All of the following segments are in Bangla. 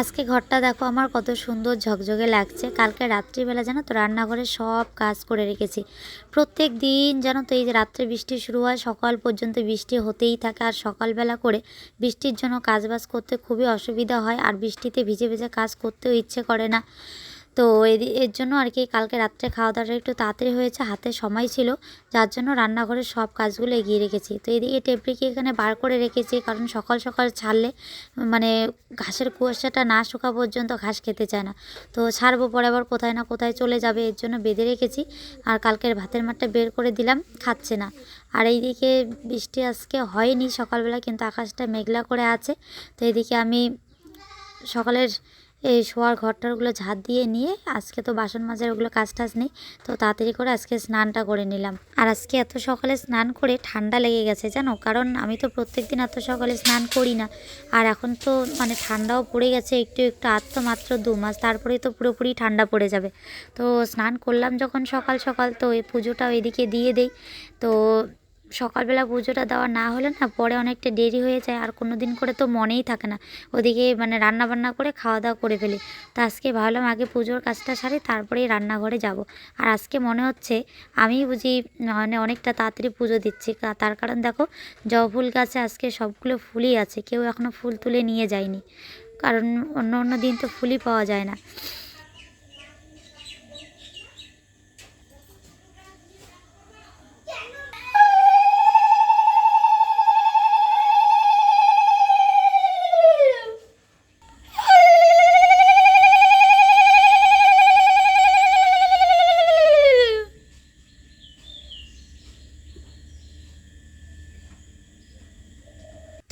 আজকে ঘরটা দেখো আমার কত সুন্দর ঝকঝকে লাগছে। কালকে রাত্রিবেলা জানো তো রান্নাঘরে সব কাজ করে রেখেছি। প্রত্যেক দিন যেন তো এই যে রাত্রে বৃষ্টি শুরু হয়, সকাল পর্যন্ত বৃষ্টি হতেই থাকে আর সকালবেলা করে বৃষ্টির জন্য কাজবাজ করতে খুবই অসুবিধা হয় আর বৃষ্টিতে ভিজে ভিজে কাজ করতেও ইচ্ছে করে না। তো এর জন্য আর কি কালকে রাত্রে খাওয়া দাওয়াটা একটু তাড়াতাড়ি হয়েছে, হাতে সময় ছিল। যার জন্য রান্নাঘরের সব কাজগুলো এগিয়ে রেখেছি। তো এদিকে টেপড়িকে এখানে বার করে রেখেছি, কারণ সকাল সকাল ছাড়লে মানে ঘাসের কুয়াশাটা না শোকা পর্যন্ত ঘাস খেতে চায় না। তো ছাড়বো পরে আবার কোথায় না কোথায় চলে যাবে, এর জন্য বেঁধে রেখেছি। আর কালকের ভাতের মাঠটা বের করে দিলাম, খাচ্ছে না। আর এইদিকে বৃষ্টি আজকে হয়নি সকালবেলা, কিন্তু আকাশটা মেঘলা করে আছে। তো এদিকে আমি সকালের এই শোয়ার ঘরটারগুলো ঝাঁট দিয়ে নিয়ে আজকে তো বাসন মাজার ওগুলো কাজ টাজ নেই, তো তাড়াতাড়ি করে আজকে স্নানটা করে নিলাম। আর আজকে এত সকালে স্নান করে ঠান্ডা লেগে গেছে জানো, কারণ আমি তো প্রত্যেক দিন এত সকালে স্নান করি না। আর এখন তো মানে ঠান্ডাও পড়ে গেছে, একটু একটু আর তো মাত্র দু মাস, তারপরেই তো পুরোপুরি ঠান্ডা পড়ে যাবে। তো স্নান করলাম যখন সকাল সকাল, তো এই পুজোটাও এদিকে দিয়ে দেই। তো সকালবেলা পুজোটা দেওয়া না হলে না পরে অনেকটা দেরি হয়ে যায়, আর কোনো দিন করে তো মনেই থাকে না। ওদিকে মানে রান্না বান্না করে খাওয়া দাওয়া করে ফেলি। তো আজকে ভাবলাম আগে পুজোর কাজটা সারি, তারপরেই রান্নাঘরে যাব। আর আজকে মনে হচ্ছে আমি বুঝি মানে অনেকটা তাড়াতাড়ি পুজো দিচ্ছি। তার কারণ দেখো, জবা ফুল গাছে আজকে সবগুলো ফুলই আছে, কেউ এখনও ফুল তুলে নিয়ে যায়নি। কারণ অন্য অন্য দিন তো ফুলই পাওয়া যায় না।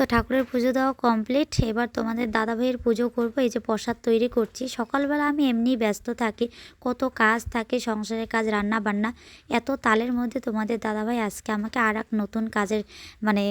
তো ঠাকুরের পুজো দেওয়া কমপ্লিট এবার তোমাদের দাদাভাইয়ের পুজো করব। এই যে প্রসাদ তৈরি করছি। সকালবেলা আমি এমনি ব্যস্ত থাকি। কত কাজ থাকে, সংসারের কাজ রান্না বান্না এত তালের মধ্যে তোমাদের দাদাভাই আজকে আমাকে আর এক নতুন কাজের মানে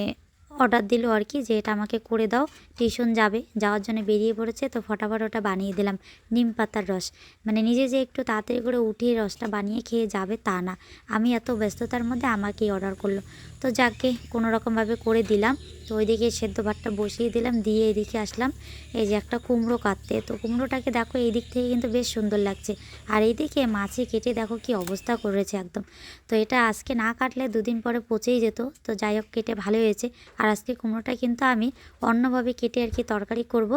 অর্ডার দিল আর কি যে এটা আমাকে করে দাও, টিউশন যাবে, যাওয়ার জন্য বেরিয়ে পড়েছে, তো ফটাফট ওটা বানিয়ে দিলাম, নিম পাতার রস। মানে নিজে যে একটু তাড়াতাড়ি করে উঠিয়ে রসটা বানিয়ে খেয়ে যাবে তা না। আমি এত ব্যস্ততার মধ্যে আমাকেই অর্ডার করল। তো যাকে কোনো রকমভাবে করে দিলাম, তো ওইদিকে সেদ্ধ ভাতটা বসিয়ে দিলাম, দিয়ে এদিকে আসলাম। এই যে একটা কুমড়ো কাটতে, তো কুমড়োটাকে দেখো এই দিক থেকে কিন্তু বেশ সুন্দর লাগছে। আর এইদিকে মাছে কেটে দেখো কি অবস্থা করেছে একদম। তো এটা আজকে না কাটলে দুদিন পরে পচেই যেত, তো যাই হোক কেটে ভালো হয়েছে। আর আজকে কুমড়োটা কিন্তু আমি অন্যভাবে কেটে আর কি তরকারি করব।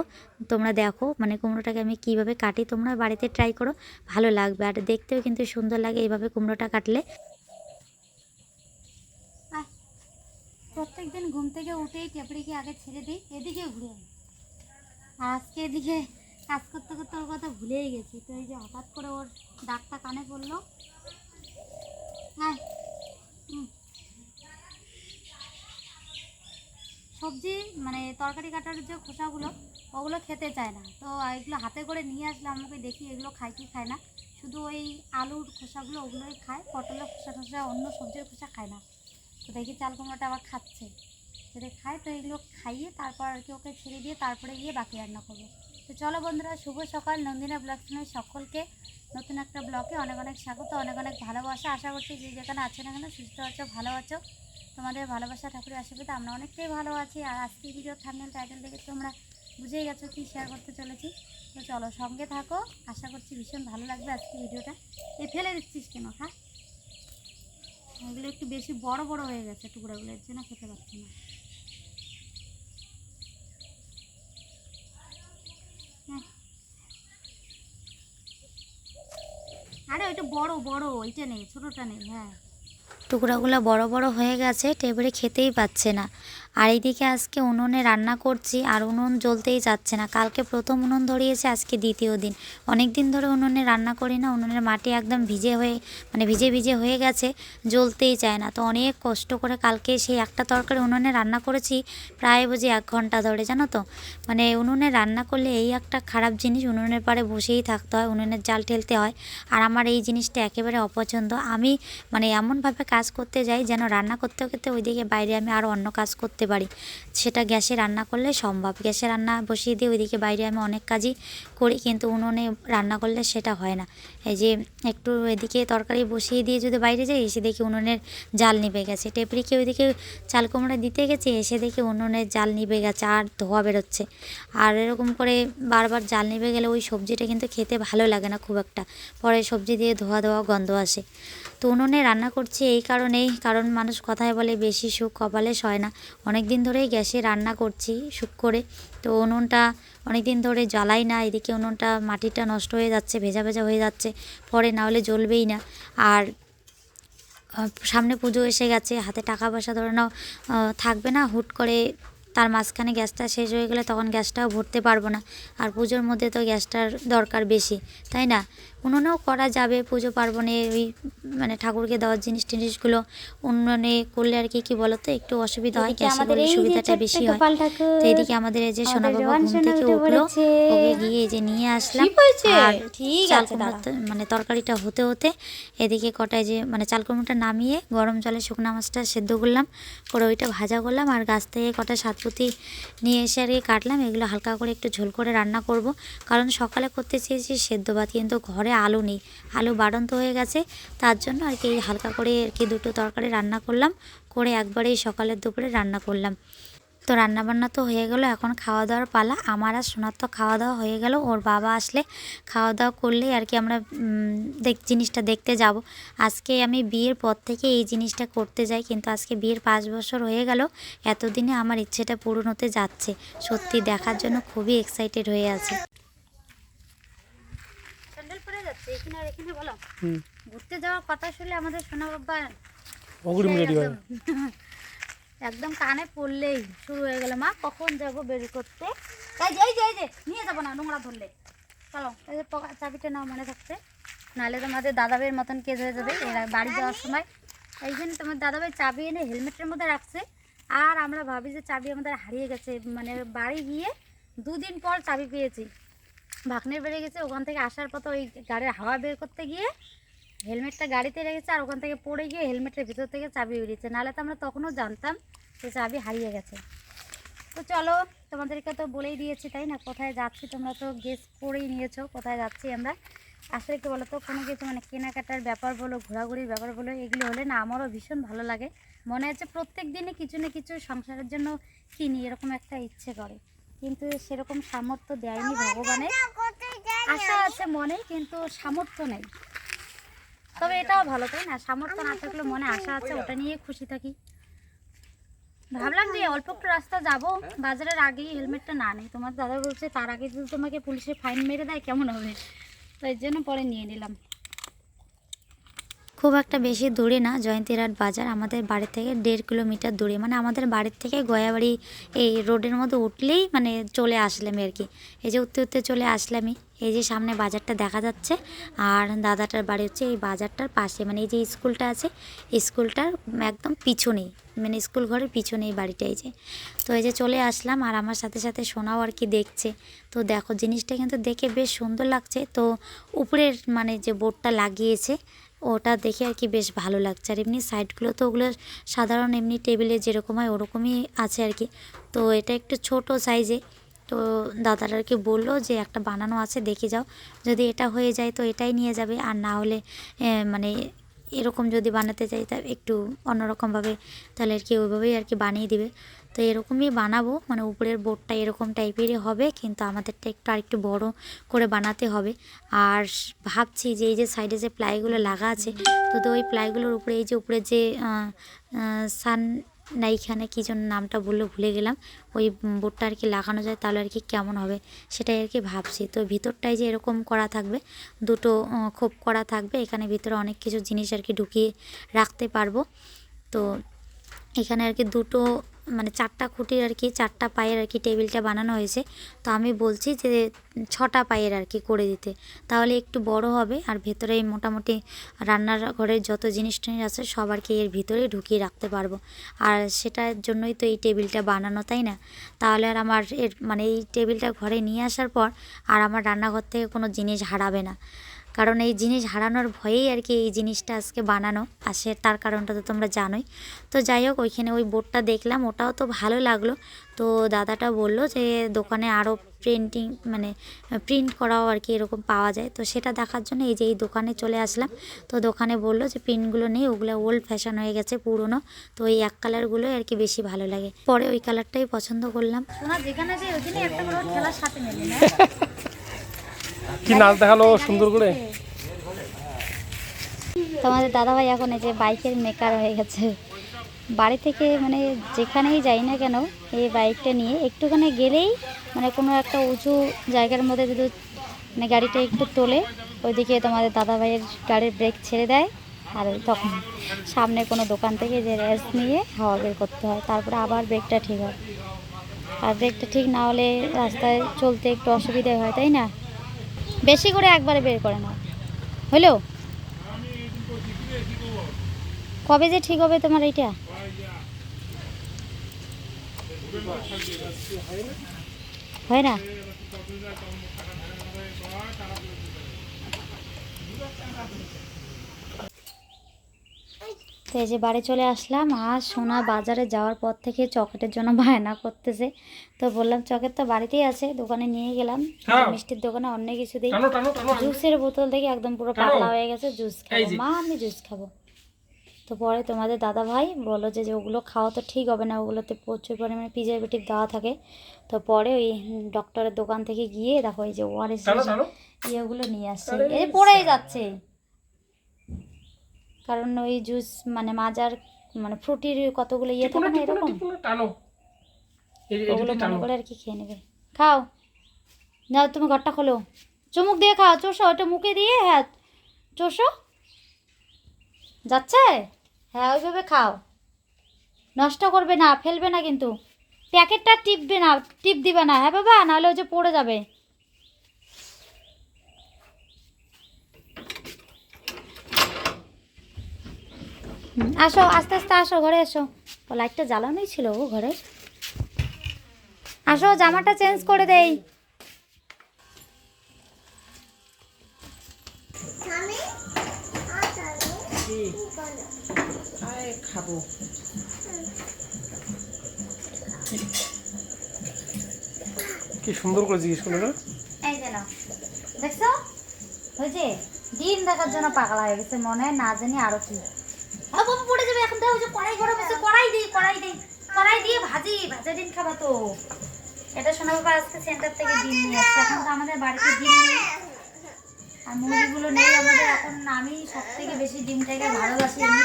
তোমরা দেখো মানে কুমড়োটাকে আমি কীভাবে কাটি, তোমরা বাড়িতে ট্রাই করো, ভালো লাগবে। আর দেখতেও কিন্তু সুন্দর লাগে এইভাবে কুমড়োটা কাটলে। প্রত্যেক দিন ঘুম থেকে উঠেই টেপড়িকে আগে ছেড়ে দিই, এদিকে ঘুরে আর আজকে এদিকে কাজ করতে করতে ওর কথা ভুলেই গেছি, তো এই যে হঠাৎ করে ওর ডাকটা কানে পড়ল। হ্যাঁ হুম। সবজি মানে তরকারি কাটার যে খোসাগুলো, ওগুলো খেতে চায় না। তো এগুলো হাতে করে নিয়ে আসলে আমাকে দেখি এগুলো খায় কি খায় না। শুধু ওই আলুর খোসাগুলো ওগুলোই খায়, পটলের খোসা খোসা অন্য সবজির খোসা খায় না। তো দেখি চাল কুমড়োটা আবার খাচ্ছে। যদি খায় তো এগুলো খাইয়ে তারপর আর কি ওকে ছেড়ে দিয়ে তারপরে গিয়ে বাকি রান্না করব। তো চলো বন্ধুরা, শুভ সকাল। নন্দিনা ব্লগ চ্যানেল সকলকে নতুন একটা ব্লগে অনেক অনেক স্বাগত, অনেক অনেক ভালোবাসা। আশা করছি যে যেখানে আছো না কেন সুস্থ আছো, ভালো আছো। তোমাদের ভালোবাসা, ঠাকুরের আশীর্বাদে আমরা অনেকটাই ভালো আছি। আর আজকে ভিডিও থামনেল টাইটেল দেখে তোমরা বুঝেই গেছো কি শেয়ার করতে চলেছি। তো চলো সঙ্গে থাকো। আশা করছি ভীষণ ভালো লাগবে আজকে ভিডিওটা এ, ফেলে দিচ্ছিস কেন? হ্যাঁ এগুলো একটু বেশি বড় বড় হয়ে গেছে টুকরাগুলো, এর জন্য খেতে পারছি না হ্যাঁ। আরে ওইটা বড় বড়, ওইটা নেই, ছোটটা নেই হ্যাঁ। টুকরাগুলো বড় বড় হয়ে গেছে, টেবিলে খেতেই পাচ্ছে না। আর এইদিকে আজকে উনুনে রান্না করছি আর উনুন জ্বলতেই যাচ্ছে না। কালকে প্রথম উনুন ধরিয়েছে, আজকে দ্বিতীয় দিন। অনেক দিন ধরে উনুনে রান্না করি না, উনুনের মাটি একদম ভিজে হয়ে মানে ভিজে ভিজে হয়ে গেছে, জ্বলতেই চায় না। তো অনেক কষ্ট করে কালকে সেই একটা তরকারি উনুনে রান্না করেছি, প্রায় বুঝি এক ঘণ্টা ধরে, জানো তো? মানে উনুনে রান্না করলে এই একটা খারাপ জিনিস উনুনের পাড়ে বসেই থাকতে হয়, উনুনের জাল ঠেলতে হয়। আর আমার এই জিনিসটা একেবারে অপছন্দ। আমি মানে এমনভাবে কাজ করতে যাই যেন রান্না করতে করতে ওইদিকে বাইরে আমি আরও অন্য কাজ করতে করতে পারি। সেটা গ্যাসে রান্না করলে সম্ভব। গ্যাসে রান্না বসিয়ে দিয়ে ওইদিকে বাইরে আমি অনেক কাজই করি, কিন্তু উনুনে রান্না করলে সেটা হয় না। এই যে একটু এদিকে তরকারি বসিয়ে দিয়ে যদি বাইরে যাই, এসে দেখি উনুনের জাল নিভে গেছে। টেপরিকে ওইদিকে চাল কুমড়া দিতে গেছে, এসে দেখি উনুনের জাল নিভে গেছে আর ধোয়া বেরোচ্ছে। আর এরকম করে বারবার জাল নিভে গেলে ওই সবজিটা কিন্তু খেতে ভালো লাগে না খুব একটা। পরে সবজি দিয়ে ধোয়া ধোয়া গন্ধ আসে। তো উনুনে রান্না করছি এই কারণেই, কারণ মানুষ কথায় বলে বেশি সুখ কপালে সয় না। অনেক দিন ধরেই গ্যাসে রান্না করছি সুখ করে। তো উনুনটা অনেক দিন ধরে জ্বালাই না, এদিকে উনুনটা, মাটিটা নষ্ট হয়ে যাচ্ছে, ভেজা ভেজা হয়ে যাচ্ছে, পরে না হলে জ্বলবেই না। আর সামনে পুজো এসে গেছে, হাতে টাকা পয়সা ধরে নাও থাকবে না, হুট করে তার মাঝখানে গ্যাসটা শেষ হয়ে গেলে তখন গ্যাসটাও ভরতে পারব না। আর পুজোর মধ্যে তো গ্যাসটার দরকার বেশি, তাই না? উনুনেও করা যাবে পুজো পার্বণে ওই মানে ঠাকুরকে দেওয়ার জিনিস টিনিসগুলো উনুনে করলে আর কি কি বলতো একটু অসুবিধা হয় গ্যাসে করলে সুবিধাটা বেশি হয়। তো এদিকে আমাদের এই যে সোনা বাবা ঘুম থেকে উঠল ওকে গিয়ে এই যে নিয়ে আসলাম। আর ঠিক চাল। মানে তরকারিটা হতে হতে এদিকে কটায় যে মানে চাল কুমড়োটা নামিয়ে গরম জলে শুকনো মাছটা সেদ্ধ করলাম করে ওইটা ভাজা করলাম আর গাছ থেকে কটা সাতপুতি নিয়ে এসে আর কাটলাম এগুলো হালকা করে একটু ঝোল করে রান্না করব। কারণ সকালে করতে চেয়েছি সেদ্ধ ভাত কিন্তু ঘরে আলু নেই। আলু বাড়ন্ত হয়ে গেছে। তার জন্য আর কি হালকা করে আর কি দুটো তরকারি রান্না করলাম। করে একবারেই সকালের দুপুরে রান্না করলাম। তো রান্নাবান্না তো হয়ে গেল, এখন খাওয়া দাওয়ার পালা। আমার আর সোনার তো খাওয়া দাওয়া হয়ে গেল। ওর বাবা আসলে খাওয়া দাওয়া করলেই আর কি আমরা দেখ, জিনিসটা দেখতে যাব। আজকে আমি বিয়ের পর থেকে এই জিনিসটা করতে যাই, কিন্তু আজকে বিয়ের পাঁচ বছর হয়ে গেল। এতদিনে আমার ইচ্ছেটা পূরণ হতে যাচ্ছে। সত্যি দেখার জন্য খুবই এক্সাইটেড হয়ে আছে। এখানে আর এখানে বলো? ঘুরতে যাওয়ার কথা শুনলে আমাদের সোনা বাবা অগ্রিম রেডি হয় একদম কানে পড়লেই শুরু হয়ে গেল মা কখন যাব বের করতে? এই যে এই যে নিয়ে যাব না নোংরা ধরলে। চলো এই যে চাবিটা নাও মনে থাকতে নাহলে তোমাদের দাদাবের মতন কেজ হয়ে যাবে এরা বাড়ি যাওয়ার সময়। এই জন্য তোমার দাদাভাই চাবি এনে হেলমেটের মধ্যে রাখছে। আর আমরা ভাবি যে চাবি আমাদের হারিয়ে গেছে মানে বাড়ি গিয়ে দুদিন পর চাবি পেয়েছি। ভাগ্নের বেড়ে গেছে, ওখান থেকে আসার পথে ওই গাড়ির হাওয়া বের করতে গিয়ে হেলমেটটা গাড়িতে রেখেছে আর ওখান থেকে পড়ে গিয়ে হেলমেটের ভিতর থেকে চাবি বেরিয়েছে। নাহলে তো আমরা তখনও জানতাম যে চাবি হারিয়ে গেছে। তো চলো, তোমাদেরকে তো বলেই দিয়েছি, তাই না? কোথায় যাচ্ছি তোমরা তো গেস করেই নিয়েছো, কোথায় যাচ্ছি আমরা? আসলে কি বলো তো কোনো কিছু মানে কেনাকাটার ব্যাপার বলো, ঘোরাঘুরির ব্যাপার বলো, এগুলো হলে না আমারও ভীষণ ভালো লাগে। মনে হচ্ছে প্রত্যেক দিনে কিছু না কিছু সংসারের জন্য কিনি, এরকম একটা ইচ্ছে করে। কিন্তু সেরকম সামর্থ্য দেয়নি ভগবানের। আশা আছে মনে কিন্তু সামর্থ্য নেই। তবে এটাও ভালো, তাই না? সামর্থ্য না থাকলে মনে আশা আছে, ওটা নিয়ে খুশি থাকি। ভাবলাম যে অল্প একটু রাস্তা যাব, বাজারের আগেই হেলমেটটা না নেই। তোমার দাদা বলছে, তার আগে যদি তোমাকে পুলিশে ফাইন মেরে দেয়, কেমন হবে? তো এর জন্য পরে নিয়ে নিলাম। খুব একটা বেশি দূরে না জয়ন্তীরাট বাজার। আমাদের বাড়ি থেকে দেড় কিলোমিটার দূরে। মানে আমাদের বাড়ির থেকে গয়াবাড়ি এই রোডের মধ্যে উঠলেই মানে চলে আসলাম আর কি। এই যে উঠতে উঠতে চলে আসলামই। এই যে সামনে বাজারটা দেখা যাচ্ছে। আর দাদাটার বাড়ি হচ্ছে এই বাজারটার পাশে। মানে এই যে স্কুলটা আছে, স্কুলটার একদম পিছনেই। মানে স্কুল ঘরের পিছনেই বাড়িটা এই যে। তো এই যে চলে আসলাম আর আমার সাথে সাথে সোনাও আর কি দেখছে। তো দেখো জিনিসটা কিন্তু দেখে বেশ সুন্দর লাগছে। তো উপরের মানে যে বোর্ডটা লাগিয়েছে ওটা দেখে আর কি বেশ ভালো লাগছে। আর এমনি সাইডগুলো তো ওগুলো সাধারণ এমনি টেবিলে যেরকম হয় ওরকমই আছে আর কি। তো এটা একটু ছোট সাইজে। তো দাদারা আর কি বলল যে একটা বানানো আছে, দেখে যাও। যদি এটা হয়ে যায় তো এটাই নিয়ে যাবে। আর না হলে মানে এরকম যদি বানাতে চাই তা একটু অন্যরকমভাবে, তাহলে আর কি ওইভাবেই আর কি বানিয়ে দিবে। তো এরকমই বানাবো। মানে উপরের বোর্ডটা এরকম টাইপেরই হবে, কিন্তু আমাদেরটা একটু আরেকটু বড় করে বানাতে হবে। আর ভাবছি যে এই যে সাইডে যে প্লাইগুলো লাগা আছে, তো তো ওই প্লাইগুলোর উপরে এই যে উপরে যে সান নাইখানে কী জন্য নামটা বলল, ভুলে গেলাম। ওই বোর্ডটা আর কি লাগানো যায়, তাহলে আর কি কেমন হবে সেটাই আর কি ভাবছি। তো ভিতরটাই যে এরকম করা থাকবে, দুটো খোপ করা থাকবে, এখানে ভিতরে অনেক কিছু জিনিস আর কি ঢুকিয়ে রাখতে পারব। তো এখানে আর কি দুটো মানে চারটা খুঁটির আর কি, চারটা পায়ের আর কি টেবিলটা বানানো হয়েছে। তো আমি বলছি যে ছটা পায়ের আর কি করে দিতে। তাহলে একটু বড় হবে আর ভেতরে মোটামুটি রান্নার ঘরের যত জিনিস টিনিস আছে সব আর কি এর ভিতরে ঢুকিয়ে রাখতে পারব। আর সেটার জন্যই তো এই টেবিলটা বানানো, তাই না? তাহলে আর আমার এর মানে এই টেবিলটা ঘরে নিয়ে আসার পর আর আমার রান্নাঘর থেকে কোনো জিনিস হারাবে না। কারণ এই জিনিস হারানোর ভয়েই আর কি এই জিনিসটা আজকে বানানো। আসে তার কারণটা তো তোমরা জানোই। তো যাই হোক ওইখানে ওই বোর্ডটা দেখলাম ওটাও তো ভালো লাগল। তো দাদাটা বলল যে দোকানে আরও প্রিন্টিং মানে প্রিন্ট করাও আর কি এরকম পাওয়া যায়। তো সেটা দেখার জন্য এই যে এই দোকানে চলে আসলাম। তো দোকানে বলল যে প্রিন্টগুলো নেই ওগুলো ওল্ড ফ্যাশন হয়ে গেছে পুরনো। তো ওই এক কালারগুলো আর কি বেশি ভালো লাগে। পরে ওই কালারটাই পছন্দ করলাম। যেখানে যে একটা খেলার সাথে কি নাচ দেখাল সুন্দর করে? তোমাদের দাদাভাই এখন এই যে বাইকের মেকার হয়ে গেছে। বাড়ি থেকে মানে যেখানেই যাই না কেন, এই বাইকটা নিয়ে একটুখানি গেলেই মানে কোনো একটা উঁচু জায়গার মধ্যে যদি মানে গাড়িটা একটু তোলে, ওইদিকে তোমাদের দাদাভাইয়ের গাড়ির ব্রেক ছেড়ে দেয় আর তখন সামনে কোনো দোকান থেকে যে রেস্ট নিয়ে হাওয়া বের করতে হয়, তারপরে আবার ব্রেকটা ঠিক হয়। আর ব্রেকটা ঠিক না হলে রাস্তায় চলতে একটু অসুবিধা হয়, তাই না? বেশি করে একবারে বের করে নাও। হলো? কবে যে ঠিক হবে তোমার এইটা? হয় না? তো এই যে বাড়ি চলে আসলাম আর সোনা বাজারে যাওয়ার পর থেকে চকেটের জন্য বায়না করতেছে। তো বললাম চকেট তো বাড়িতেই আছে দোকানে নিয়ে গেলাম। হ্যাঁ। মিষ্টির দোকানে অন্য কিছু দিই। জুসের বোতল থেকে একদম পুরো পাতলা হয়ে গেছে জুস খাব। মা আমি জুস খাব। তো পরে তোমাদের দাদা ভাই বলো যে যে ওগুলো খাওয়া তো ঠিক হবে না ওগুলোতে প্রচুর পরিমাণে প্রিজারভেটিভ দেওয়া থাকে। তো পরে ওই ডক্টরের দোকান থেকে গিয়ে দেখো এই যে ওআরএস ইয়েগুলো নিয়ে আসছে। এই পড়েই যাচ্ছে। কারণ ওই জুস মানে মাজার মানে ফ্রুটির কতগুলো ইয়ে থাকে না এরকম? ওগুলো মনে করে আর কি খেয়ে নেবে। খাও। যাও তুমি ঘরটা খোলো। চুমুক দিয়ে খাও। চোষো ওটা মুখে দিয়ে হ্যাঁ। চোষো। যাচ্ছে? হ্যাঁ ওইভাবে খাও। নষ্ট করবে না ফেলবে না কিন্তু। প্যাকেটটা টিপবে না টিপ দিবে না। হ্যাঁ বাবা নাহলে ওই যে পড়ে যাবে। আসো আস্তে আস্তে আসো ঘরে এসো। ও লাইটটা জ্বালানোই ছিল ও ঘরে। আসো জামাটা চেঞ্জ করে দেই। খাব। কি সুন্দর করে জিজ্ঞেস করল এই যে দেখছ? হয়েছে ডিম দেখার জন্য পাগলা হয়ে গেছে মনে হয় না জানি আরও কি। বাবা পড়ে যাবে। এখন যে কড়াই গরম কড়াই দিই কড়াই দিই কড়াই দিয়ে ভাজি, ভাজা ডিম খাবা তো। এটা শোনা বাবা আজকে সেন্টার থেকে ডিম নিয়ে এখন তো আমাদের বাড়িতে ডিম নেই। আর এখন আমি সব বেশি ডিমটাকে ভালোবাসি। এমনি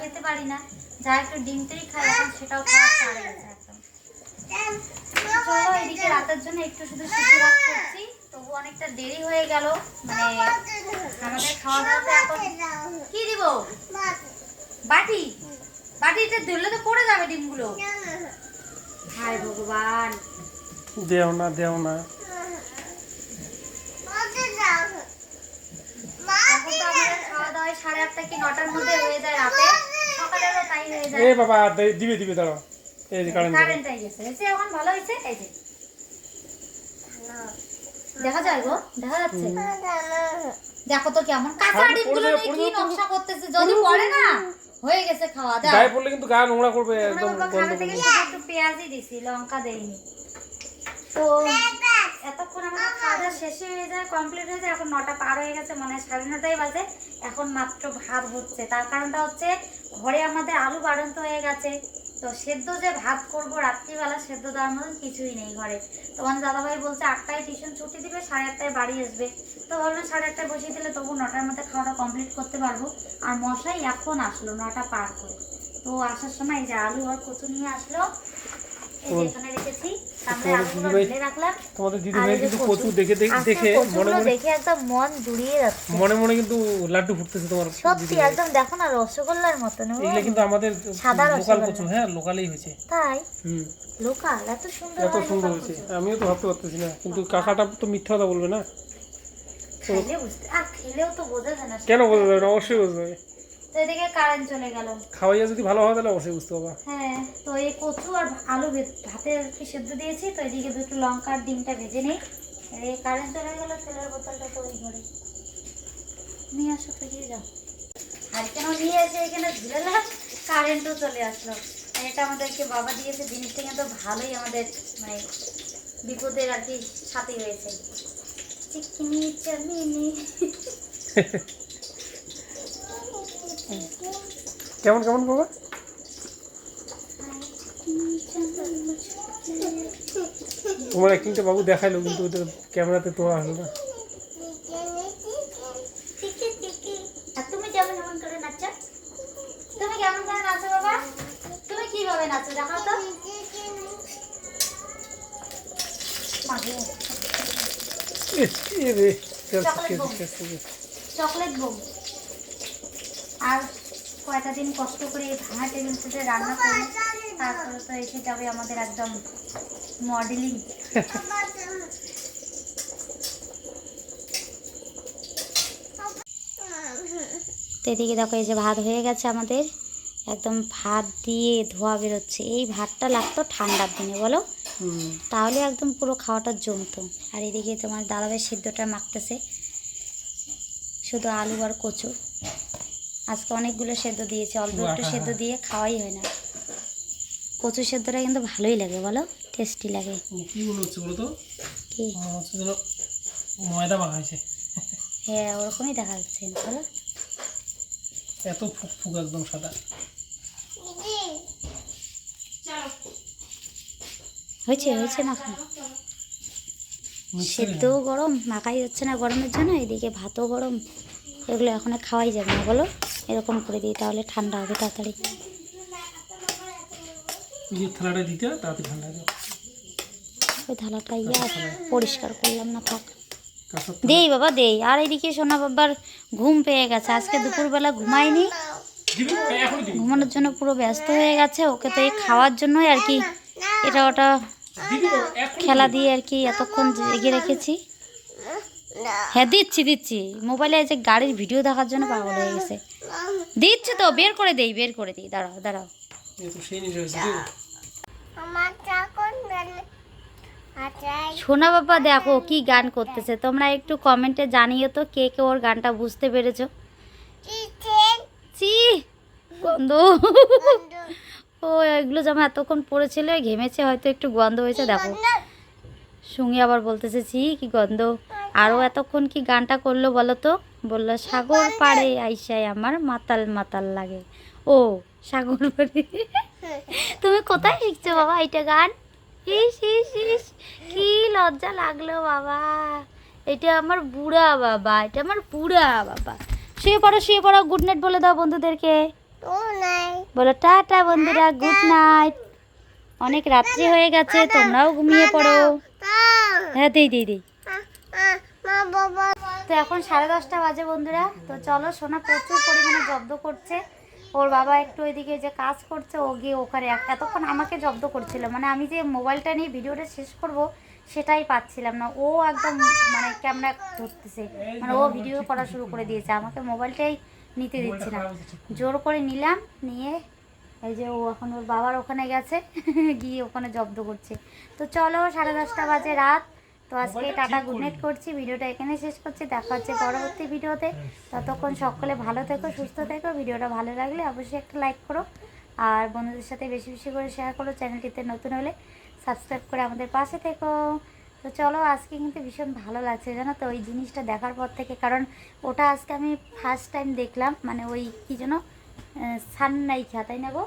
খেতে পারি না। যা একটু ডিমটাই খাই সেটাও খাওয়া ছাড়ে এদিকে রাতের জন্য একটু শুধু সিদ্ধ ভাত তবু অনেকটা দেরি হয়ে গেল। মানে আমাদের খাওয়া এখন কি দিব? বাটি? বাটিটা ধরলে তো পড়ে যাবে ডিমগুলো। হায় ভগবান। দেও না দেও না। হয়ে হয়ে এ বাবা দিবে দিবে দাঁড়াও। এই যে কারেন্ট গেছে। এসে এখন ভালো এই যে। দেখা যায় গো দেখা যাচ্ছে। দেখো তো কেমন। কাঁচা ডিমগুলো নিয়ে কি নকশা করতেছে? যদি পড়ে না হয়ে গেছে খাওয়া দাওয়া গায়ে পড়লে কিন্তু গা নোংরা করবে একদম খানা থেকে একটু পেঁয়াজই দিছি লঙ্কা দেইনি। তো এতক্ষণ আমাদের খাওয়া দাওয়া শেষ হয়ে যায় কমপ্লিট হয়ে যায় এখন নটা পার হয়ে গেছে মানে সাড়ে নটাই বাজে। এখন মাত্র ভাত হচ্ছে তার কারণটা হচ্ছে ঘরে আমাদের আলু বাড়ন্ত হয়ে গেছে। তো সেদ্ধ যে ভাত করব রাত্রিবেলা সেদ্ধ দেওয়ার মতন কিছুই নেই ঘরে। তোমার দাদাভাই বলছে আটটায় টিউশন ছুটি দিবে সাড়ে আটটায় বাড়ি আসবে। তো ভাবলাম সাড়ে আটটায় বসিয়ে দিলে তবু নটার মধ্যে খাওয়াটা কমপ্লিট করতে পারব। আর মশাই এখন আসলো নটা পার করে। তো আসার সময় এই যে আলু আর কচু নিয়ে আসলো মনে মনে কিন্তু লাড্ডু ফুটতেছে তোমার সত্যি একদম দেখো না রসগোল্লার মতন। এগুলো কিন্তু আমাদের সাদা লোকাল কচু হ্যাঁ লোকালেই হয়েছে। তাই? হুম। লোকাল এত সুন্দর এত সুন্দর হয়েছে। আমিও তো ভাবতে পারতেছি না কিন্তু কাকাটা তো মিথ্যা কথা বলবে না? কেন বোঝা যাবে না অবশ্যই বোঝা যাবে তো এদিকে কারেন্ট চলে গেল। খাওয়াইয়া যদি ভালো হয় তাহলে অবশ্যই বুঝতে পারবা। হ্যাঁ তো এই কচু আর আলু ভাতে সেদ্ধ দিয়েছি তো এদিকে দুটো লঙ্কা আর ডিমটা ভেজে নেই। এই কারেন্ট চলে গেল তেলের বোতলটা তো ওই ঘরে। নিয়ে আসো তো গিয়ে যাও। হারিকেনও নিয়ে এসে এখানে ঝুলেলাম কারেন্টও চলে আসলো। এটা আমাদেরকে বাবা দিয়েছে জিনিসটা কিন্তু ভালোই আমাদের মানে বিপদের আর কি সাথে হয়েছে। কেমন কেমন বাবা? তোমার অ্যাক্টিংটা বাবু দেখাইলো কিন্তু ওটা ক্যামেরাতে তোলা হলো না। তুমি কেমন কেমন করে নাচো তুমি কেমন করে নাচো বাবা? তুমি কীভাবে নাচো দেখাও তো মাগো এ, এ রে, চল, চকলেট বোম। আর কয়টা দিন কষ্ট করে এই ভাঙা টেবিলটাতে রান্না করি তারপরে তো এসে যাবে আমাদের একদম মডেলিং। তো এদিকে দেখো এই যে ভাত হয়ে গেছে আমাদের। একদম ভাত দিয়ে ধোয়া বেরোচ্ছে। এই ভাতটা লাগতো ঠান্ডার দিনে বলো? তাহলে একদম পুরো খাওয়াটা জমতো। আর এদিকে তোমার দাদাভাই সিদ্ধটা মাখতেছে। শুধু আলু আর কচু। আজকে অনেকগুলো সেদ্ধ দিয়েছে অল্প একটু সেদ্ধ দিয়ে খাওয়াই হয় না। কচু সেদ্ধটা কিন্তু ভালোই লাগে বলো? টেস্টি লাগে। কি হচ্ছে বলো তো? কি? হচ্ছে যেন ময়দা মাখা হ্যাঁ ওরকমই দেখা যাচ্ছে বলো? এত ফুক ফুক একদম সাদা। হয়েছে হয়েছে মাখা সেদ্ধও গরম মাখাই যাচ্ছে না গরমের জন্য এদিকে ভাতও গরম। এগুলো এখন খাওয়াই যাবে না বলো? এরকম করে দিই তাহলে ঠান্ডা হবে তাড়াতাড়ি। থালাটা দিতে তাড়াতাড়ি ঠান্ডা হয়ে ওই থালাটা ইয়ে পরিষ্কার করলাম না থাক। দেই বাবা দেই। আর এদিকে সোনা বাবার ঘুম পেয়ে গেছে আজকে দুপুরবেলা ঘুমায়নি। এখন ঘুমানোর জন্য পুরো ব্যস্ত হয়ে গেছে ওকে তো এই খাওয়ার জন্যই আর কি এটা ওটা খেলা দিয়ে আর কি এতক্ষণ জেগে রেখেছি? হ্যাঁ দিচ্ছি দিচ্ছি। মোবাইলে এই যে গাড়ির ভিডিও দেখার জন্য পাগল হয়ে গেছে। দিচ্ছি তো বের করে দেই বের করে দিই। দাঁড়াও দাঁড়াও। দিবি? সোনা বাবা দেখো কি গান করতেছে। তোমরা একটু কমেন্টে জানিও তো কে কে ওর গানটা বুঝতে পেরেছ? চি গন্ধ। ও এগুলো জামা এতক্ষণ পড়েছিল ঘেমেছে হয়তো একটু গন্ধ হয়েছে দেখো। সঙ্গে আবার বলতেছে চি কি গন্ধ। আরও এতক্ষণ কি গানটা করল বলো তো? বলল সাগর পাড়ে আইসায় আমার মাতাল মাতাল লাগে। ও সাগর পাড়ে। তুমি কোথায় শিখছো বাবা এটা গান? ইস ইস ইস কি লজ্জা লাগল বাবা। এটা আমার বুড়া বাবা এটা আমার বুড়া বাবা। শুয়ে পড়ো শুয়ে পড়ো গুড নাইট বলে দাও বন্ধুদেরকে। বলো টাটা বন্ধুরা গুড নাইট অনেক রাত্রি হয়ে গেছে তোমরাও ঘুমিয়ে পড়ো। হ্যাঁ দিই দিই দিই। তো এখন সাড়ে দশটা বাজে বন্ধুরা তো চলো সোনা প্রচুর পরিমাণে জব্দ করছে। ওর বাবা একটু ওইদিকে যে কাজ করছে ও গিয়ে ওখানে এতক্ষণ আমাকে জব্দ করছিল। মানে আমি যে মোবাইলটা নিয়ে ভিডিওটা শেষ করব সেটাই পাচ্ছিলাম না। ও একদম মানে ক্যামেরা ধরতেছে। মানে ও ভিডিও করা শুরু করে দিয়েছে। আমাকে মোবাইলটাই নিতে দিচ্ছে না জোর করে নিলাম নিয়ে এই যে ও এখন ওর বাবার ওখানে গেছে গিয়ে ওখানে জব্দ করছে। তো চলো সাড়ে দশটা বাজে রাত। তো আজকে টাটা গুড নাইট করছি। ভিডিওটা এখানে শেষ করছি। দেখা হচ্ছে পরবর্তী ভিডিওতে। ততক্ষণ সকলে ভালো থেকো সুস্থ থেকো। ভিডিওটা ভালো লাগলে অবশ্যই একটা লাইক করো। আর বন্ধুদের সাথে বেশি বেশি করে শেয়ার করো। চ্যানেলটিতে নতুন হলে সাবস্ক্রাইব করে আমাদের পাশে থেকো। তো চলো আজকে কিন্তু ভীষণ ভালো লাগছে জানো তো ওই জিনিসটা দেখার পর থেকে। কারণ ওটা আজকে আমি ফার্স্ট টাইম দেখলাম মানে ওই কি যেন সাননাইখা তাই না গো?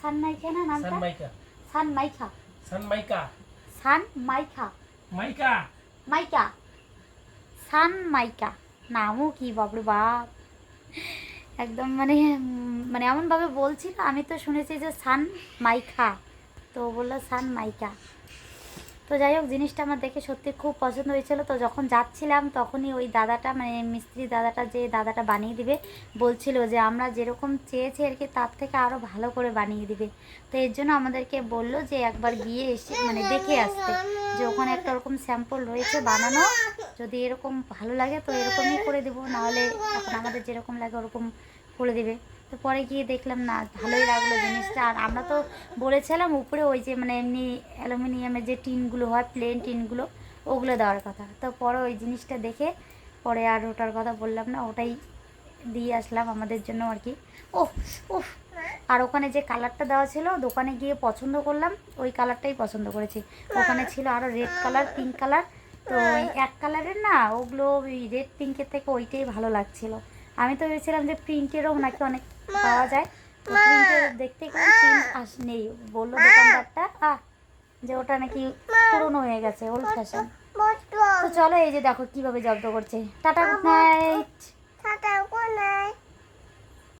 সাননাইখা না নামটা? সানমাইকা সানমাইখা। সানমাইকা সানমাইখা। মাইকা মাইকা সান মাইকা নামও কি বাপরে বাপ। একদম মানে মানে এমনভাবে বলছিল আমি তো শুনেছি যে সান মাইখা তো বলল সান মাইকা তো যাই হোক, জিনিসটা আমার দেখে সত্যি খুব পছন্দ হয়েছিল। তো যখন যাচ্ছিলাম, তখনই ওই দাদাটা মানে মিস্ত্রি দাদাটা, যে দাদাটা বানিয়ে দিবে, বলছিল যে আমরা যেরকম চেয়েছি আর কি, তার থেকে আরও ভালো করে বানিয়ে দিবে। তো এর জন্য আমাদেরকে বলল যে একবার গিয়ে এসে মানে দেখে আসতে যে ওখানে একটা ওরকম স্যাম্পল রয়েছে বানানো। যদি এরকম ভালো লাগে, তো এরকমই করে দেবো, নাহলে এখন আমাদের যেরকম লাগে ওরকম করে দেবে। তো পরে গিয়ে দেখলাম, না, ভালোই লাগল জিনিসটা। আর আমরা তো বলেছিলাম উপরে ওই যে মানে এমনি অ্যালুমিনিয়ামের যে টিনগুলো হয় প্লেন টিনগুলো, ওগুলো দেওয়ার কথা। তো পরে ওই জিনিসটা দেখে পরে আর ওটার কথা বললাম না, ওটাই দিয়ে আসলাম আমাদের জন্য আর কি। ও উফ আর ওখানে যে কালারটা দেওয়া ছিল, দোকানে গিয়ে পছন্দ করলাম, ওই কালারটাই পছন্দ করেছি। ওখানে ছিল আরও রেড কালার পিঙ্ক কালার তো ওই এক কালারের না, ওগুলো ওই রেড পিঙ্কের থেকে ওইটাই ভালো লাগছিল। আমি তো ভেবেছিলাম যে প্রিন্টেরও নাকি অনেক পাওয়া যায়। তো প্রিন্টের দেখতে গেলে প্রিন্ট আস নেই। বলল দোকানদারটা আহ যে ওটা নাকি পুরনো হয়ে গেছে ওল্ড ফ্যাশন তো চলো এই যে দেখো কীভাবে জব্দ করছে। Tata good night.